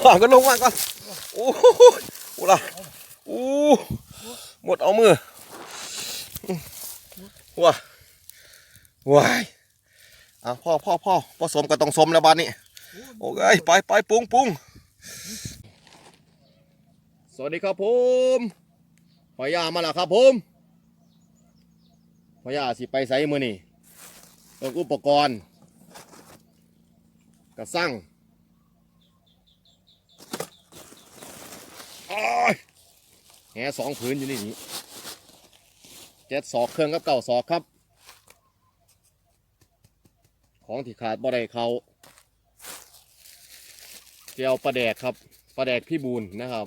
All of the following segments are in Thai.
ขวาก็ลงมาก่อนโอ้โหโอ้ล่ะโอ้หมดเอามือว้าว้ายอะพ่อพ่อพ่อพ่อสมก็ต้องสมแล้วบ้านนี้โอเคไปไปปรุงปรุงสวัสดีครับผมพอยามาแล้วครับผมพอยาสิไปใส่มือนี่เรื่องอุปกรณ์กระสั่ง อ้าย แหสองผืนอยู่นี่นี่เจ็ดศอกเครื่องกับเก่าศอกครับ ของที่ขาดบ่ได้เขาเจียวปลาแดกครับปลาแดกพี่บูนนะครับ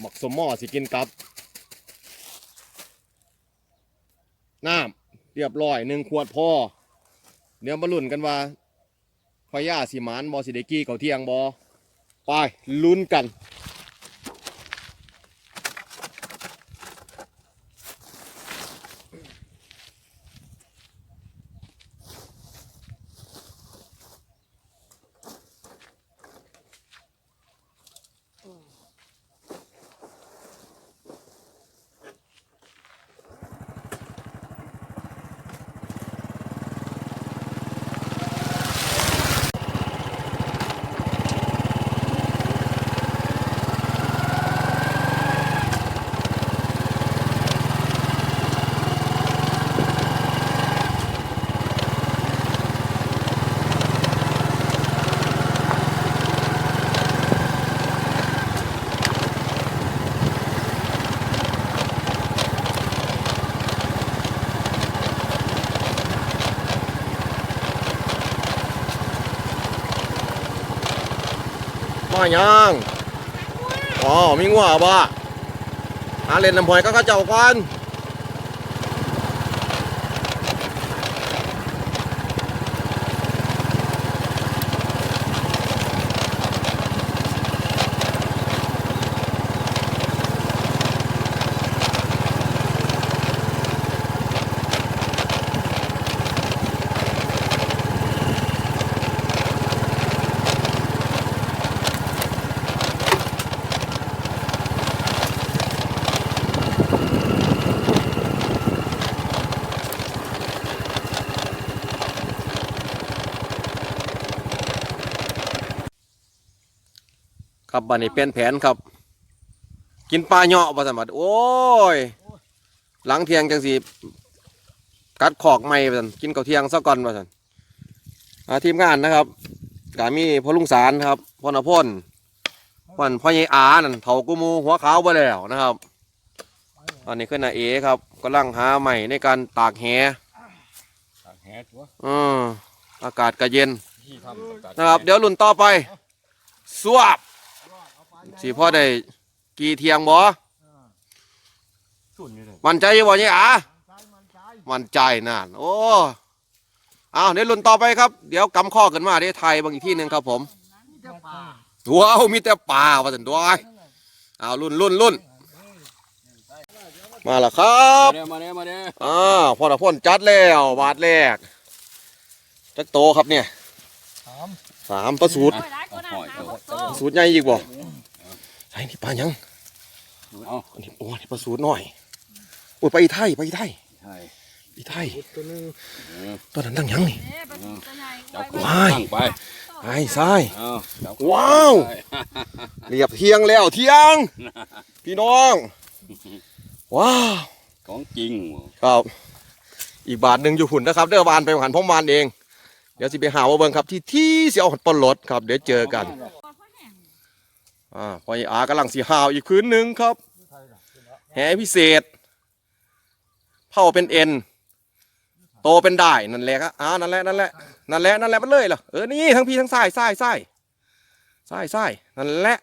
หมักสมหม้อสิกินกับน้ำเรียบร้อยหนึ่งขวดพอเดี๋ยวมาลุ้นกันว่าพอย่าสิหมานบอสิเดกี้เขาเที่ยงบอ ไปลุ้นกัน ยังอ๋อมีงัวบ่หาเล่นน้ำพอยก็เข้าเจ้าก่อน บบันนี้เป็นแผนครับ กินปลาเหาะประสมัติโอ้ย หลังเที่ยงจังสีกัดขอกไม่ประสันกินข้าวเที่ยงซะก่อนประสันอ่าทีมงานนะครับกามีพ่อลุงสารครับพ่อนพ่นพ่อนพ่อใหญ่อานั่นเถากุมูหัวขาวไปแล้วนะครับอันนี้ขึ้นนาเอครับกำลังหาใหม่ในการตากแหตากแหตัวอืมอากาศก็เย็นที่ทำตากแหนะครับ เดี๋ยวรุ่นต่อไปสวบ สิพ่อได้กี่เทียงบ่สุนอยู่เลยมันใจอยู่บ่เนี่ยอะมันใจนั่นโอ้เอาเดี๋ยวรุ่นต่อไปครับ เดี๋ยวกำข้อกันมาเดี๋ยวไทยบางอีกที่หนึ่งครับผมว้าวมีแต่ป่าว่าสันด้วยเอารุ่นรุ่นรุ่นมาแล้วครับมาเด้อมาเด้อมาเด้ออ่าพอตะพ่นจัดแล้วบาทแรกจักโตครับเนี่ยสามประสูตรโอ้ยหลายคนน่ะหาหกโตประสูตรใหญ่อีกบ่ ใช่นี่ปลาหยังเอาอันนี้โอ้นี่ประสูตรหน่อยโอ้ยไปอีไทยไปอีไทยใช่อีไทยเออตัวนั้นตั้งหยังนี่เอ๊ะประตูตัวใหญ่จับว้ายตั้งไปไอ้ทรายเอาจับว้าวไปเรียบเที่ยงแล้วเที่ยง พี่น้อง ว้าว ของจริงครับ อีกบาทหนึ่งอยู่หุ่นนะครับ เด้อบานไปหันพ่อมวานเอง เดี๋ยวสิไปหาว่าเบิ่งครับที่ที่เสียวปนรถครับ เดี๋ยวเจอกัน อ่าพอไอ้อากำลังสีหาวอีกคืนหนึ่งครับ แหพิเศษเผาเป็นเอ็นโตเป็นได้นั่นแหละครับอ้าวนั่นแหละนั่นแหละนั่นแหละนั่นแหละมันเลยเหรอเออนี่ทั้งพี่ทั้งซ้ายซ้ายซ้ายซ้ายซ้ายนั่นแหละ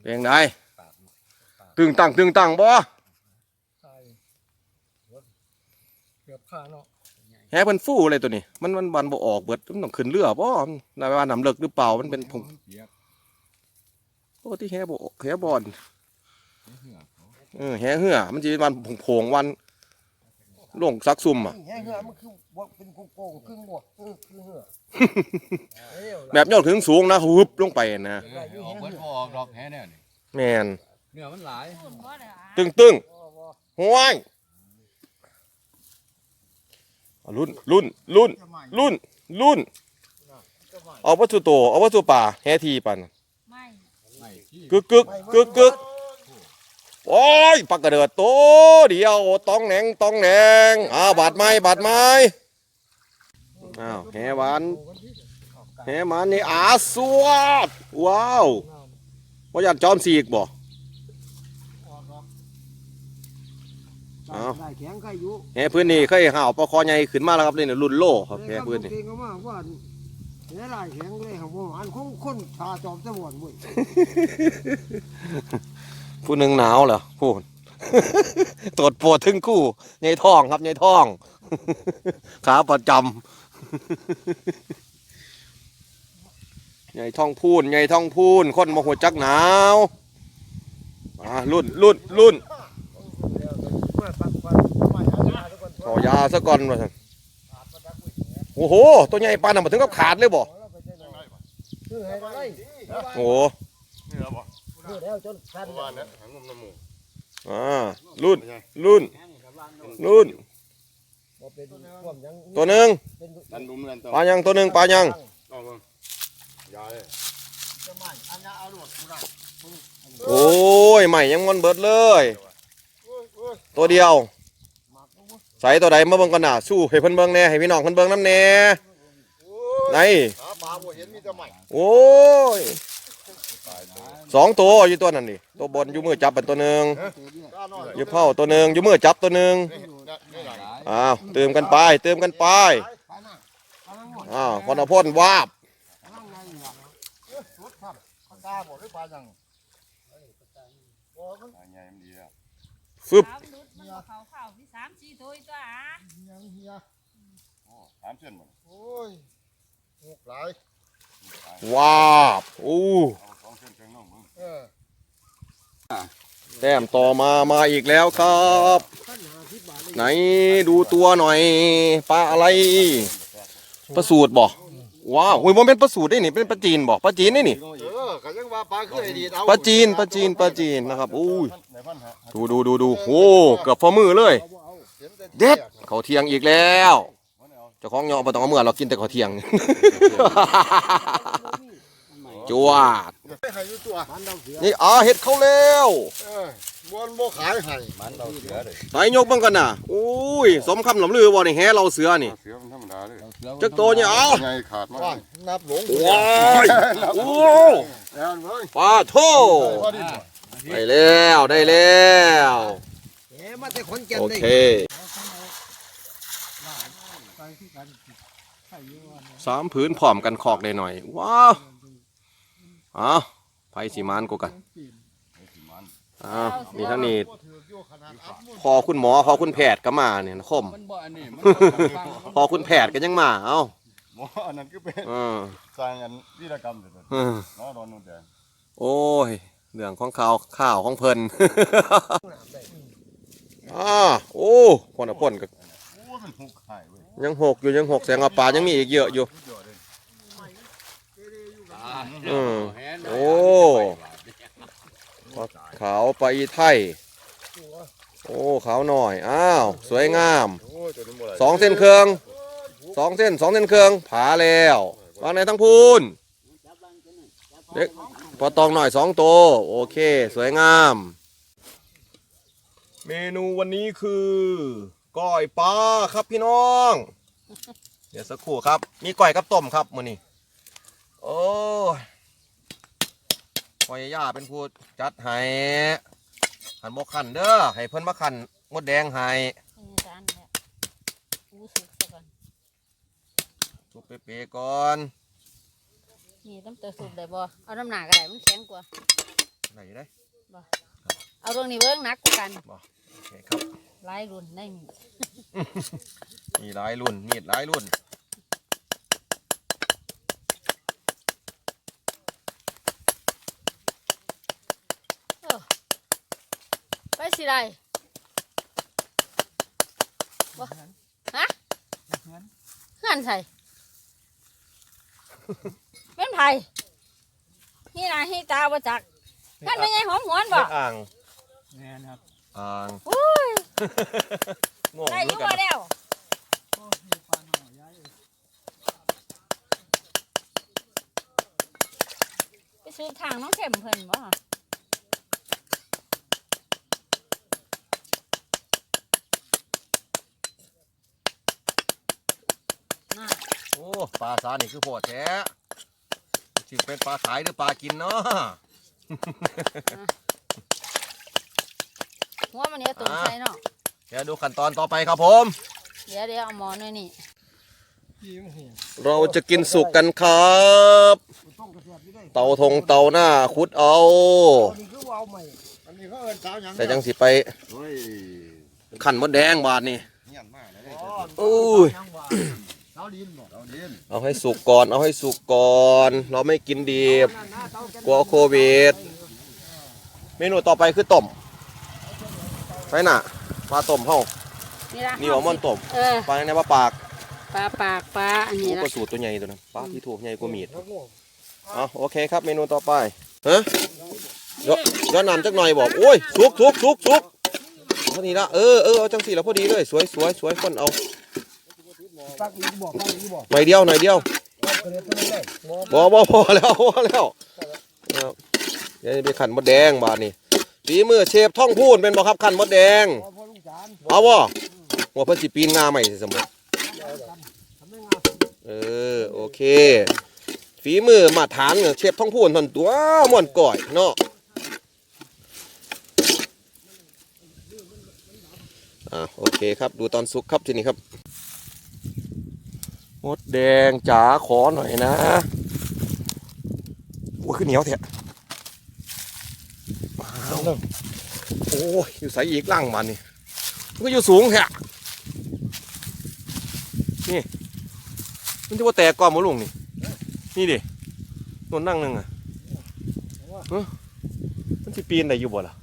เป็นยังไงตึงตังตึงตังบ่ใช่เกือบขาเนาะ แหเพิ่นฟู่เลยตัวนี้มันมันบันบ่ออกเบิดมันต้องขึ้นเรือบ่นายว่าน้ำเลิกหรือเปล่ามันเป็นผงเปียกโอ้ที่แหบ่แหบอนเออแหเหือมันจะวันผงผงๆวันลงซักซุ่มอะแห้งเหือมันคือบ่เป็นโกงๆครึ่งบ่เออคือเหือเอ้ยแบบยอดถึงสูงนะฮึบลงไปนะเออออกเบิดบ่ออกดอกแฮ่แน่นี่แมนเนื้อมันหลายคุณบ่ได้อะตึงตึงบ่บ่ห้วยเอา รุ่นรุ่นรุ่นรุ่นรุ่นเอาวัตถุโตเอาวัตถุป่าแฮทีปันไม่ไม่ที่กึกกึกกึกกึกโอ้ยปักกระเดิดโตเดียวต้องแหนงต้องแหนงอ้าวบาดไม้บาดไม้อ้าวแหหวานแหหมันนี่อาสวดว้าวว่าอยากจอมสีกบ่ อ้าวได้แข็งใครอยู่แหพื้นนี่เคยห่าวปลาคอใหญ่ขึ้นมาแล้วครับนี่น่ะรุ่นโลครับแหพื้นนี่เองก็มาว่าแหลายแข็งเลยครับบ่อันคงคนชาจอมตะวันเว้ยผู้หนึ่งหนาวเหรอพูด ตรวจปวดถึงคู่ในท้องครับในท้อง ขาประจำใหญ่ท้องพูนใหญ่ท้องพูน คนมาหัวจักหนาวอ่ารุ่นรุ่นรุ่น ขอยาซะก่อนว่าซั่นโอ้โห ตัวใหญ่ปานนั้นมาถึงกับขาดเลยบ่คือให้ได้โอ้โหคือแล้วจนทันว่าเนี่ยหางมน้ำมูอ่ารุ่นรุ่นรุ่นบ่เป็นความยังตัวหนึ่งเป็นดันดุมกันต่อปลายังตัวหนึ่งปลายังเอาเบิ่งยาเลยจะไม่อันนี้เอาหลวดกูได้โอ้ยใหม่ยังมันเบิดเลย ตัวเดียว ใส่ตัวใดมาเบิ่งกันน่ะสู้ให้เพิ่นเบิ่งแน่ให้พี่น้องเพิ่นเบิ่งน้ำแน่ไหนโอ้ยสองตัวอยู่ตัวนั้นนี่ตัวบนอยู่มือจับเป็นตัวหนึ่งอยู่เผาตัวหนึ่งอยู่มือจับตัวหนึ่งอ้าวเติมกันไปเติมกันไปอ้าวพอนพ่นวาบ ฟึบสามนุดมันบ่เข้าเข้ามีสามสี่ตัวอีกตัวอะยังเฮียโอ้สามเส้นบ่โอ้ยหกหลายวาบอู้เอาสองเส้นเชิงน้องมึงเออแต้มต่อมามาอีกแล้วครับ ขั้นหาสิบบาทเลยไหนดูตัวหน่อยปลาอะไรปลาสูตรบ่ว้าวอุ้ยโมเป็นปลาสูตรได้นี่เป็นปลาจีนบ่ปลาจีนได้นี่เออ ก็ยังว่าปลาคือไอ้ดีเอาปลาจีนปลาจีนปลาจีนนะครับอุ้ยไหนพันหาดูดูดูดูโอ้เกือบฝ่ามือเลยเอาบ่เอาเห็นแต่เด็ดเขาเทียงอีกแล้วเจ้าของยอบ่ต้องเอาเมื่อเรากินแต่เขาเทียง จวดไม่ให้อยู่ตัวมันเราเสียนี่อาเห็ดเขาแล้วเออบ่นบ่ขายให้มันเราเสือเลยสายยกบังกันน่ะอุ้ยสมคำหลำลือบ่นี่แฮเราเสือนี่ เสือมันธรรมดาเลยจักโตเนี่ยเอาใหญ่ขาดมากนับหลง ว้ายโอ้ แล้วเว้ยปลาโทพอดีได้แล้วได้แล้วเอ๊ะมาแต่คนแก่นโอได้เคไปที่กันใช่อยู่ว่าเนี่ยสามผืนพร้อมกันคอกได้หน่อยว้าวอ้าไผสีมานกูกันอ้าวนี่ท่านนี่พอคุณหมอพอคุณแพทย์ก็มาเนี่ยนะคมมันบ่อันนี้มันพอคุณแพทย์ก็ยังมาเอ้า หมออันนั้นก็เป็นเออสร้างอันวีรกรรมเด้อเออเนาะโดนนู่นแดงโอ้ยเรื่องของข่าวข่าวของเพิ่นอ่าโอ้พ่นอะพ่นก็โอ้มันหุกหายเว้ยยังหกอยู่ยังหกแสงว่าปลายังมีอีกเยอะอยู่อืมโอ้ขาวไปอีไทย โอ้ขาวหน่อย อ้าว สวยงาม โอ้ยตัวนี้บ่ได้สองเส้นเครื่อง สองเส้นสองเส้นเครื่องผาแล้ววางในทั้งพูนเด็กพอตองหน่อยสองตัวโอเค สวยงาม เมนูวันนี้คือก้อยปลาครับพี่น้อง เดี๋ยวสักครู่ครับ มีก้อยกับต้มครับมื้อนี้โอ้ยก้อยย่าเป็นผู้จัดให้ขันบกขันเด้อให้เพิ่นมาขันมดแดงให้นี่จาน เนี่ยอู้สุกซะก่อนทุบเป๊ะๆก่อนนี่ต้องเตอสุกได้บ่เอาน้ำหนักก็ได้มันแข็งกว่าไหนได้เอาตรงนี้เบิ่งหนักกว่ากันโอเคครับหลายรุ่นได้มีมีหลายรุ่นมีดหลายรุ่นไปสิได้บ่ฮะเฮือนใส่ เป็นไผนี่นะฮีตาบ่จักเฮือนเป็นไงหอมหวนบ่อ่างแม่นครับอ่างอุ้ยงงได้ออยู่ยู่กับ่นแล้วไปซื้อทางน้องเข็มเพิ่นบ่น่ะ โอ้ ปลาสานี่คือโพดแท้สิเป็นปลาขายหรือปลากินเนาะหัวมันเนี่ยตุ่มอ่าใส่เนาะเดี๋ยวดูขั้นตอนต่อไปครับผม เดี๋ยวเดี๋ยวเอาหมอหน่อยนี่ เราจะกินสุกกันครับต้องกระเทียบอยู่ได้เตาทงเตาหน้าขุดเอาอันนี้คือว่าเอาใหม่อันนี้เขาเอิ้นสาวหยังแต่จังสิไปเฮ้ยขันมดแดงบาทนี่เงียบมาก เลยอ๋ออุ้ยยังว่าเตาดินบ่เราดินเอาให้สุกก่อน เอาให้สุกก่อน เราไม่กินดิบนั่นนะเตาแกลัวโควิด เมนูต่อไปคือต้มใช่น่ะปลาต้มเฮานี่ละนี่หัวมันต้มเออปลาในปลาปากปลาปากปลาอันโอ้นี้ปละลาสูตรตัวใหญ่ตัวนั้นปลาที่ถูกใหญ่กว่ามีดแล้วก็เอาโอเคครับเมนูต่อไปฮะย้อนย้อนนำจักหน่อยบอกโอ้ยสุกสุกสุกสุกพอดีละเออเออเอาจังสีแล้วพอดีเลยสวยสวยสวยคนเอา ปักอีกบ่ปักอีกบ่หน่อยเดียวหน่อยเดียวเรียบตัวนี้ได้บ่บอบอพอแล้วพอแล้วเอาเดี๋ยวไปขันมดแดงบาทนี่ฝีมือเชฟท่องพูดเป็นบ่ครับขันมดแดงพอพอลุงจานเอาบ่หัวเพิ่นสิปีนงาใหม่สิสมมติทำให้งาเออโอเค ฝีมือมาฐานเชฟท่องพูดทนตัวม่วนก่อยเนาะอ่าโอเคครับดูตอนสุกครับทีนี้ครับ มดแดงจ๋าขอหน่อยนะโอ้ยขึ้นเหนียวเถอะเอาโอ้ยอยู่ใส่อีกล่างมันนี่มันก็อยู่สูงแท้นี่ มันจะว่าแตกก่อนมาลุงนี่ นี่ดินนนั่งหนึ่งอะเอ้อมันจะปีนได้อยู่บ่ล่ะ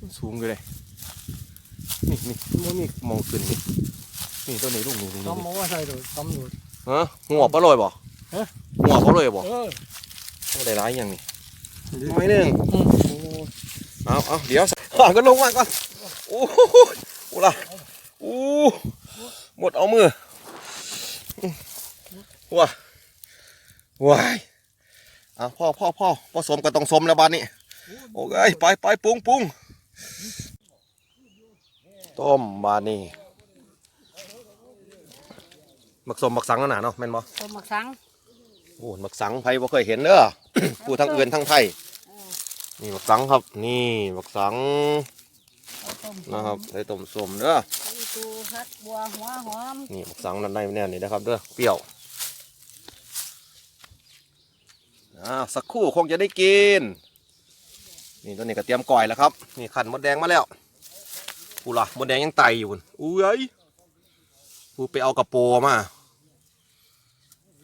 มันสูงอยู่เลยนี่นี่มันมีมองขึ้นนี่ นี่ตัวนี้ลุงนี่นี่ทำนี่หมอว่าใส่โดดทำโดด ฮะหัวปลาลอยบ่ฮะ หัวปลาลอยบ่เออเอาได้ร้ายอย่างนี่ไม่หนึ่งเอาเอาเดี๋ยวอะก็ลงมาก่อนโอ้โหโอ้ล่ะโอ้หมดเอามือว้าว้ายเอาพ่อพ่อพ่อผสมก็ต้องสมแล้วบ้านนี้ โอเคไปไปปรุงปรุงต้มบ้านนี้ มักสมมักสังนั่นน่ะเนาะแม่นบ่ต้มหมักสังโอ้หมักสังไผบ่เคยเห็นเด้อผู้ทั้งอื่นทั้งไทยนี่หมักสังครับ นี่หมักสังเอาต้มนะครับใส่ต้มส้มเด้ออีตูฮัดบัวหัวหอมนี่หมักสังนั่นในแน่นี่นะครับเด้อเปรี้ยวอ่าสักครู่คงจะได้กิน นี่ตัวนี้ก็เตรียมก่อยแล้วครับ นี่ขันมดแดงมาแล้วกูล่ะมดแดงยังไตอยู่พุ่นอุ้ยกูไปเอากระโปรงมา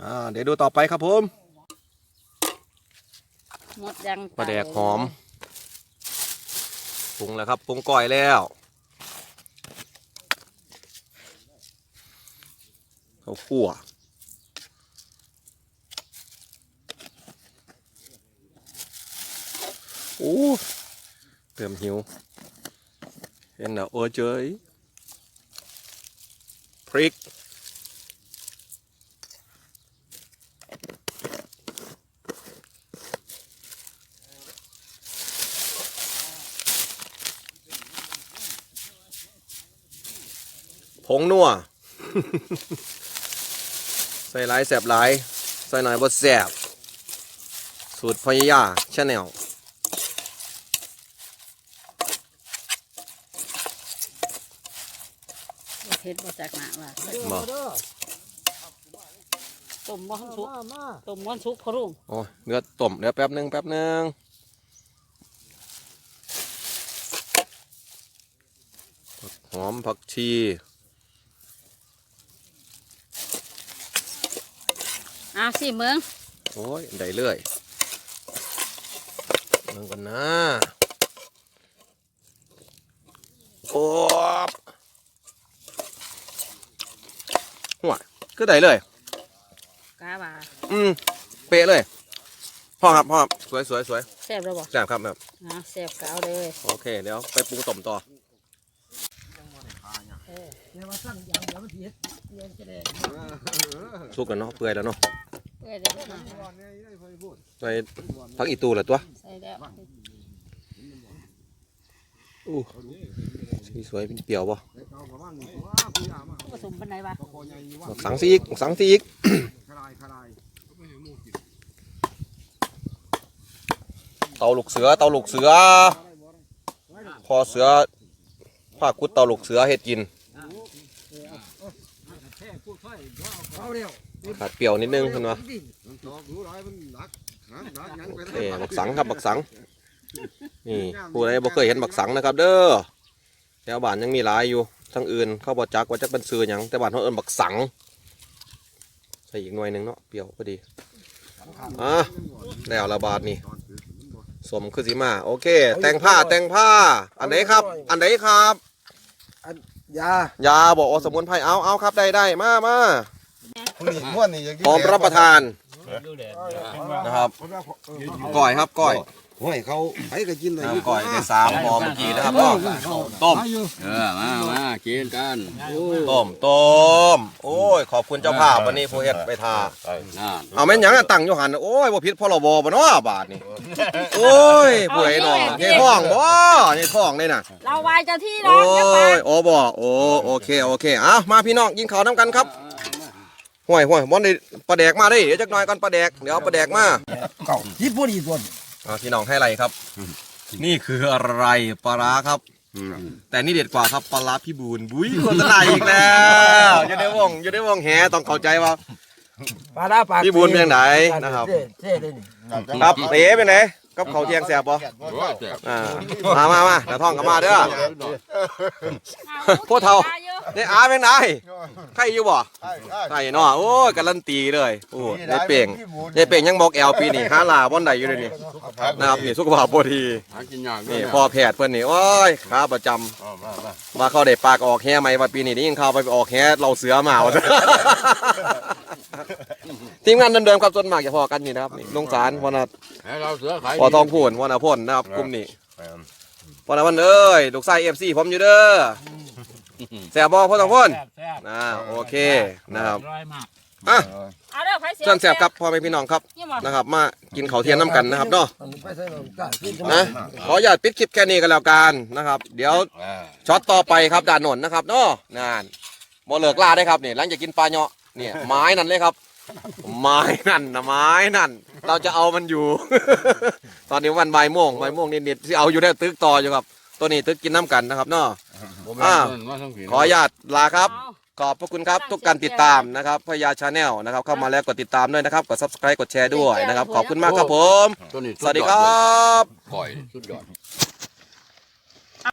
อ่าเดี๋ยวดูต่อไปครับผมหมดยังปลาแดกหอมปรุงแล้วครับปรุงก่อยแล้วข้าวคั่วโอ้เติมหิวเห็นแล้วโอ้เจยพริก ผงนัว ใส่หลายแสบหลาย ใส่หน่อยบ่แสบ สูตรพยายาชาแนลบ่เผ็ดบ่จากหนาว่าเด้อเด้อต้มบ่ทันสุกมามาต้มบ่ทันสุกพะลุงโอ้ยเนื้อต้มเดี๋ยวแป๊บหนึงแป๊บหนึงผักหอมผักชี อ้าวสิเมืองโอ้ยได้เลยเบิ่งกันนะโอ้บหัวคือได้เลยกาบ่าอืมเป๊ะเลยพ่อครับพ่อครับสวยสวยสวยแซ่บแล้วบ่แซ่บครับครับอะแซ่บก็เอาเลยโอเคเดี๋ยวไปปรุงต้มต่อเดี๋ยวมาสั่งอย่างเดี๋ยวมันสิเฮ็ดเรียนจะได้สุกแล้วเนาะเปื่อยแล้วเนาะ เอ้ยเดี๋ยวนะใส่ผักอีตูเหรอตัวใส่แล้วอู้สีสวยเป็นเปรี้ยวป่ะผสมปานใดวะบักสังซีอีกบักสังซีอีกคลายคลายเตาลูกเสือเตาลูกเสือ พอเสือผ้ากุดเตาลูกเสือเฮ็ดกินเอาเร็ว ขาดเปรี้ยวนิดนึงเห็นปะมันตอกรู้ไรมันหนักหนักหนักหยังไปเอ้บักสังครับบักสัง นี่ผู้ใดบ่เคยเห็นบักสังนะครับ เด้อแถวบ้านยังมีหลายอยู่ทั้งอื่นเข้าบ่จักว่าจักเป็นซื้อหยังแต่บ้านเขาเอิ้นบักสังใส่อีกหน่วยหนึงเนาะเปรี้ยวพอดีอะแล้วละบาทนี่สมคือสิมา โอเค แต่งผ้าแต่งผ้า อันไหนครับ อันไหนครับยายาบอกว่าสมุนไพรเอาเอาครับได้ได้มามา นี่ม้วนนี่อย่างพร้อมรับประทานนะครับก้อยครับก้อยโอ้ยเขาไปก็กินได้น้ำก้อยได้สามพอเมื่อกี้นะครับก็ต้มเออมามากินกันต้มต้มโอ้ยขอบคุณเจ้าภาพวันนี้ผู้เฮ็ดไปทานั่นเอาแม่นหยังอะตั้งอยู่หันโอ้ยบ่ผิดพรบบ่เนาะบาทนี่โอ้ยผู้ใดเนาะในท้องบ่ในท้องเลยน่ะเราวายเจ้าที่โอ้เนาะอย่าปายโอ้บ่โอ้โอเคโอเคเอามาพี่น้องกินข้าวน้ำกันครับ ห่วยห่วยบ่ได้ปลาแดกมาเด้เดี๋ยวจักหน่อยก่อนปลาแดกเดี๋ยวเอาปลาแดกมาเก่าที่พอดีส่วนอ่าพี่น้องให้อะไรครับ นี่คืออะไรปลาร้าครับ แต่นี่เด็ดกว่าครับปลาร้าพี่บูนบุ้ยโฆษณาอีกแล้วอยู่ในวงอยู่ในวงแหต้องเข้าใจว่าปลาดาปลาพี่บุญเป็นจังไหนนะครับเท่เท่ได้นี่ครับเต๋เป็นไหน กับเขาวเทียงแสบปะอ่ามามามาแต่ท่องกลับมาเด้อ พวกเฒ่าได้อาเป็นไหนใครอยู่บ่ใช่ใช่ใช่เนาะโอ้ยการันตีเลยโอ้ยได้เป่งได้เป่งยังบอกแอลปีนี่หาลาบ่อนใดอยู่เลยนี่นะครับนี่สุขภาพบ่ดีหากินยากนี่พ่อแพทย์เพิ่นนี่โอ้ยขาประจำว่าเขาได้ปากออกแฮไหมว่าปีนี้ได้ยินข่าวไปออกแฮเราเสือมาว่า ทีมงานเดิมๆครับส่วนมากจะพอกันนี่นะครับนี่ลงสารวันน่ะให้เราเสือขายพอทองพูนวันน่ะพ่นนะครับกลุ่มนี้พอนะวันเอ้ยลูกชาย FC ผมอยู่เด้อแซ่บบ่พ่อทองพ่นอ่าโอเคนะครับอะเอาเด้อไผเสียเชิญแซ่บครับพ่อแม่พี่น้องครับนี่บ่นะครับ มากินข้าวเที่ยงน้ำกันนะครับเนาะมันไปใส่ลงกากินกันนะขออนุญาตปิดคลิปแค่นี้กันแล้วกันนะครับ เดี๋ยวอ่าช็อตต่อไปครับด่านหนนนะครับเนาะนานบ่เลิกล่าได้ครับนี่หลังจากกินปลาเนาะเนี่ยไม้นั่นเลยครับ ไม้นั่นนะไม้นั่น เราจะเอามันอยู่ ตอนนี้วันบ่ายโมงบ่ายโมงนิดๆที่เอาอยู่ได้ตึกต่ออยู่ครับ ตัวนี้ตึกกินน้ำกันนะครับเนาะอ่ามาทั้งผีขออนุญาตลาครับเอาขอบพระคุณครับทุกการติดตามนะครับพญาชาแนลนะครับเข้ามาแล้วกดติดตามด้วยนะครับกด subscribe กดแชร์ด้วยนะครับขอบคุณมากครับผมตัวนี้สวัสดีครับก่อยสุดยอด